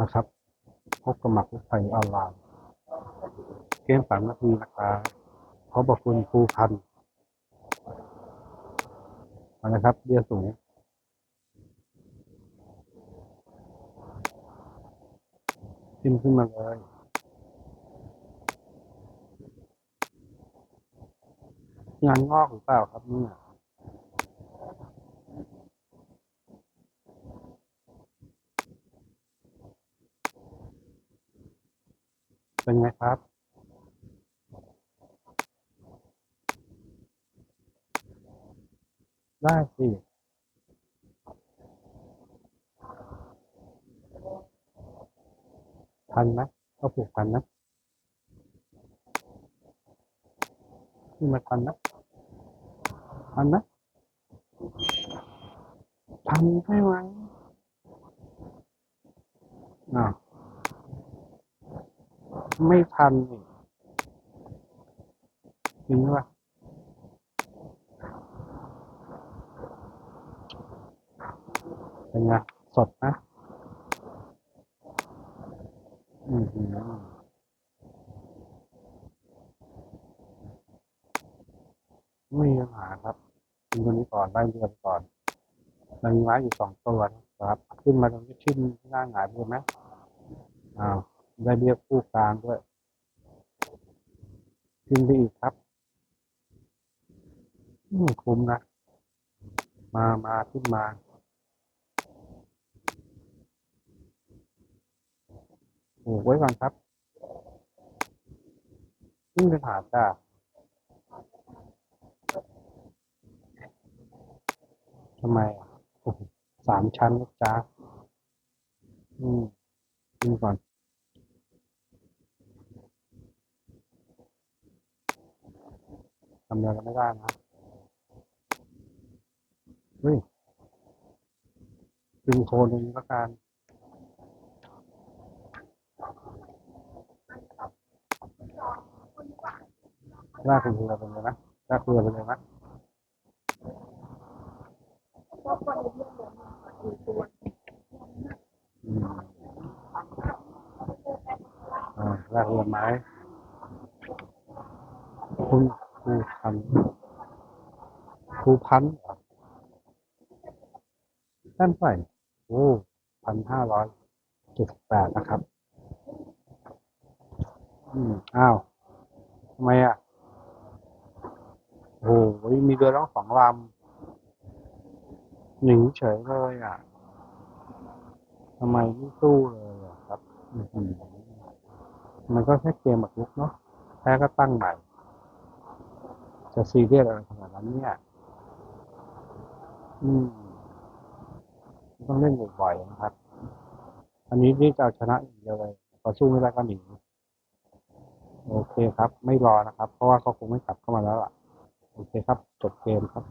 นะครับ พบกับหมักไฟออนไลน์เกมสามนาทีนะครับขอบคุณครูพันธ์นะครับเบียสูงขึ้นขึ้นมาเลยงานงอกหรือเปล่าครับเนี่ย เป็นไงครับ ได้สิทันไหมก็ผูกพันนะนี่มาทันนะทันนะทันใช่ไหมอ้า ไม่ทันนี่จริงป่ะเป็นไงสดนะ อือหือไม่มีปัญหาครับกินตัวนี้ก่อนได้เรือก่อนมันมีไม้อยู่สองตัวนะครับ ขึ้นมาตรงนี้ขึ้นหน้าหงายไปเลยไหมอ้าว ได้เบี้ยคู่กลางด้วยขึ้นไปอีกครับคุ้มนะ มา มาขึ้นมา โอ้ไว้ก่อนครับนี่เป็นหาจ้าทำไมอะสามชั้นนะจ้า อืมกินก่อน ทำอะไรก็ไม่ได้นะเฮ้ยกินโคนตรงนี้ละกันลากเรือไปเลยนะลากเรือไปเลยนะลากเรือไม้คุณ ครูพันครูพันธุ์เหรอด้านฝ่ายโอ้พันห้าร้อยเจ็ดสิบแปดนะครับ อืมอ้าวทำไมอะโอ้โหมีเรือต้องสองลำหนีเฉยเลยอะทำไมไม่สู้เลยครับ มันก็แค่เกมหมากรุกเนาะแพ้ก็ตั้งใหม่ จะซีเรียสอะไรขนาดนั้นเนี่ย อืม ต้องเล่นบ่อยๆนะครับ อันนี้นี่จะเอาชนะอย่างเดียวเลยพอสู้ไม่ได้ก็หนี โอเคครับ ไม่รอนะครับ เพราะว่าเขาคงไม่กลับเข้ามาแล้วล่ะ โอเคครับ จบเกมครับ